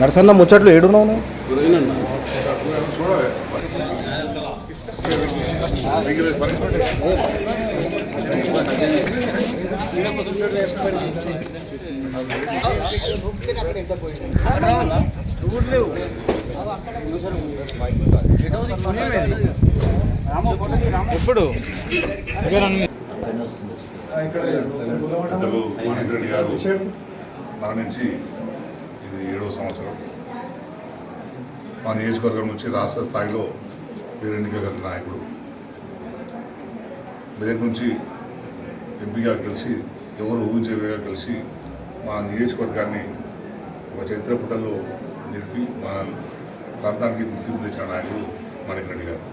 నరసన్న ముచ్చట్లు ఏడున్నావు నువ్వు? గారు మరణించి ఇది ఏడవ సంవత్సరం. మా నియోజకవర్గం నుంచి రాష్ట్ర స్థాయిలో పేరు ఎన్నికగల నాయకుడు. మెదక్ నుంచి ఎంపీగా కలిసి ఎవరు ఊహించేవిగా కలిసి మా నియోజకవర్గాన్ని ఒక చరిత్రపుటల్లో నిలిపి మా ప్రాంతానికి గుర్తింపు తెచ్చిన నాయకుడు మాణిక్రెడ్డి గారు.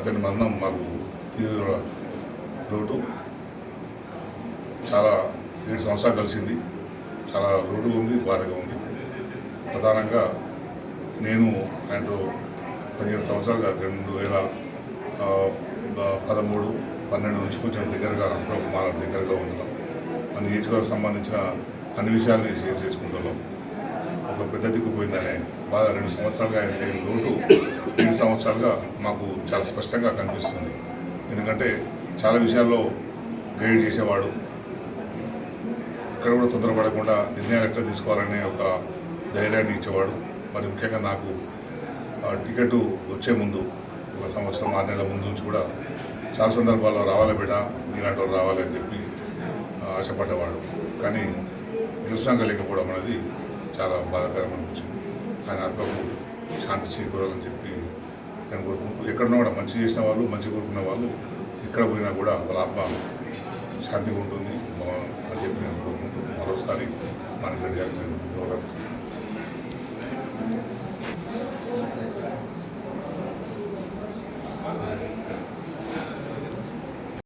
అతని మరణం మాకు తీవ్ర లోటు. చాలా ఏడు సంవత్సరాలు కలిసింది. చాలా లోటుగా ఉంది బాధగా ఉంది. ప్రధానంగా నేను ఆయనతో పదిహేను సంవత్సరాలుగా రెండు వేల పదమూడు పన్నెండు నుంచి కొంచెం దగ్గరగా మా దగ్గరగా ఉంటున్నాం ఆ నియోజకవర్గం సంబంధించిన అన్ని విషయాలని షేర్ చేసుకుంటున్నాం. ఒక పెద్ద దిక్కుపోయిందనే బాధ రెండు సంవత్సరాలుగా అయితే లోటు ఏడు సంవత్సరాలుగా మాకు చాలా స్పష్టంగా కనిపిస్తుంది. ఎందుకంటే చాలా విషయాల్లో గైడ్ చేసేవాడు. ఇక్కడ కూడా తొందరపడకుండా నిర్ణయాలు ఎట్లా తీసుకోవాలనే ఒక ధైర్యాన్ని ఇచ్చేవాడు. మరి ముఖ్యంగా నాకు టికెట్ వచ్చే ముందు ఒక సంవత్సరం ఆరు నెలల ముందు నుంచి కూడా చాలా సందర్భాల్లో రావాలి బిడ్డ మీలాంటి వాళ్ళు రావాలి అని చెప్పి ఆశపడ్డవాడు. కానీ దృశ్యంగా లేకపోవడం అనేది చాలా బాధాకరం అనిపించింది. ఆయన ఆత్మకు శాంతి చేకూరాలని చెప్పి నేను కోరుకుంటూ ఎక్కడున్నా కూడా మంచి చేసిన వాళ్ళు మంచి కోరుకున్న వాళ్ళు ఎక్కడ పోయినా కూడా వాళ్ళ ఆత్మ శాంతిగా ఉంటుంది. అని చెప్పి నేను కోరుకుంటూ మరోసారి మనకి రెడ్డి